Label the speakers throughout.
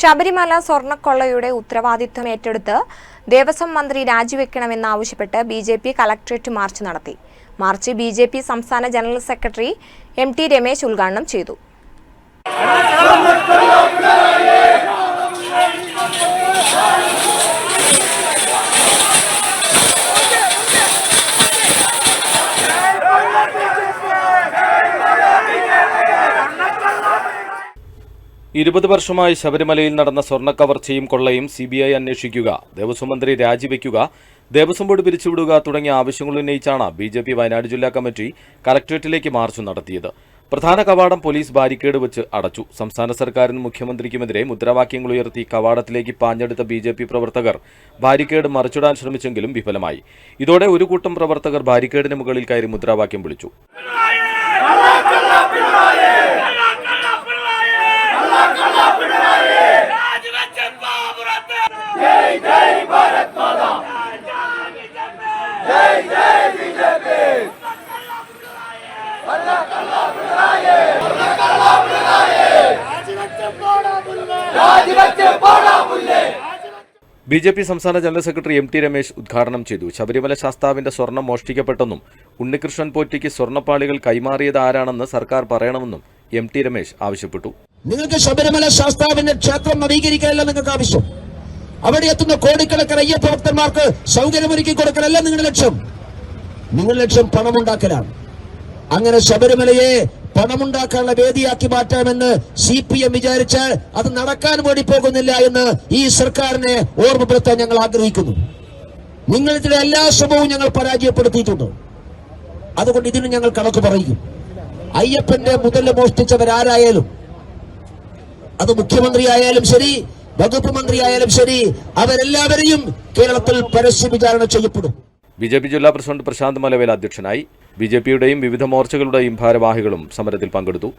Speaker 1: ശബരിമല സ്വർണക്കൊള്ളയുടെ ഉത്തരവാദിത്വം ഏറ്റെടുത്ത് ദേവസ്വം മന്ത്രി രാജിവെക്കണമെന്നാവശ്യപ്പെട്ട് B J P collectorate march നടത്തി. മാർച്ച് ബി ജെ പി സംസ്ഥാന general secretary M T Ramesh ഉദ്ഘാടനം ചെയ്തു.
Speaker 2: ഇരുപത് വർഷമായി ശബരിമലയിൽ നടന്ന സ്വർണ കവർച്ചയും കൊള്ളയും സി ബി ഐ അന്വേഷിക്കുക ദേവസ്വം മന്ത്രി രാജിവെക്കുക ദേവസ്വം ബോർഡ് പിരിച്ചുവിടുക തുടങ്ങിയ ആവശ്യങ്ങൾ ഉന്നയിച്ചാണ് ബി ജെ പി വയനാട് ജില്ലാ കമ്മിറ്റി കലക്ട്രേറ്റിലേക്ക് മാർച്ച് നടത്തിയത്. പ്രധാന കവാടം പോലീസ് ബാരിക്കേഡ് വെച്ച് അടച്ചു. സംസ്ഥാന സർക്കാരിനും മുഖ്യമന്ത്രിക്കുമെതിരെ മുദ്രാവാക്യങ്ങൾ ഉയർത്തി കവാടത്തിലേക്ക് പാഞ്ഞെടുത്ത ബി ജെ പി പ്രവർത്തകർ ബാരിക്കേഡ് മറിച്ചിടാൻ ശ്രമിച്ചെങ്കിലും വിഫലമായി. ഇതോടെ ഒരു കൂട്ടം പ്രവർത്തകർ ബാരിക്കേഡിന് മുകളിൽ കയറി മുദ്രാവാക്യം വിളിച്ചു. ബി ജെ പി സംസ്ഥാന general secretary M T Ramesh ഉദ്ഘാടനം ചെയ്തു. ശബരിമല ശാസ്താവിന്റെ സ്വർണം മോഷ്ടിക്കപ്പെട്ടെന്നും ഉണ്ണികൃഷ്ണൻ പോറ്റിക്ക് സ്വർണപ്പാളികൾ കൈമാറിയത് ആരാണെന്ന് സർക്കാർ പറയണമെന്നും എം ടി രമേശ് ആവശ്യപ്പെട്ടു.
Speaker 3: നിങ്ങൾക്ക് ശബരിമല ശാസ്താവിന്റെ ക്ഷേത്രം നവീകരിക്കാനല്ല നിങ്ങൾക്ക് ആവശ്യം. അവിടെ എത്തുന്ന കോടിക്കണക്കിന് അയ്യപ്പ ഭക്തന്മാർക്ക് സൗകര്യമൊരുക്കി കൊടുക്കലല്ല നിങ്ങളുടെ ലക്ഷ്യം. നിങ്ങളുടെ ലക്ഷ്യം പണമുണ്ടാക്കലാണ്. അങ്ങനെ ശബരിമലയെ പണമുണ്ടാക്കാനുള്ള വേദിയാക്കി മാറ്റാമെന്ന് സി പി എം വിചാരിച്ചാൽ അത് നടക്കാൻ വേണ്ടി പോകുന്നില്ല എന്ന് ഈ സർക്കാരിനെ ഓർമ്മപ്പെടുത്താൻ ഞങ്ങൾ ആഗ്രഹിക്കുന്നു. നിങ്ങളുടെ എല്ലാ ശ്രമവും ഞങ്ങൾ പരാജയപ്പെടുത്തിയിട്ടുണ്ട്. അതുകൊണ്ട് ഇതിന് ഞങ്ങൾ കണക്ക് പറയും. അയ്യപ്പന്റെ മുതൽ മോഷ്ടിച്ചവരാരായാലും അത് മുഖ്യമന്ത്രിയായാലും ശരി വകുപ്പ് മന്ത്രിയായാലും ശരി അവരെല്ലാവരെയും കേരളത്തിൽ പരസ്യ വിചാരണ ചെയ്യപ്പെടും.
Speaker 2: ബി ജെ പി ജില്ലാ പ്രസിഡന്റ് പ്രശാന്ത് മലവേൽ അധ്യക്ഷനായി ബി ജെ പിയുടെയും വിവിധ മോർച്ചകളുടെയും ഭാരവാഹികളും സമരത്തിൽ പങ്കെടുത്തു.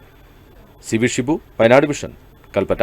Speaker 2: C V Shibu Wayanad vision Kalpetta.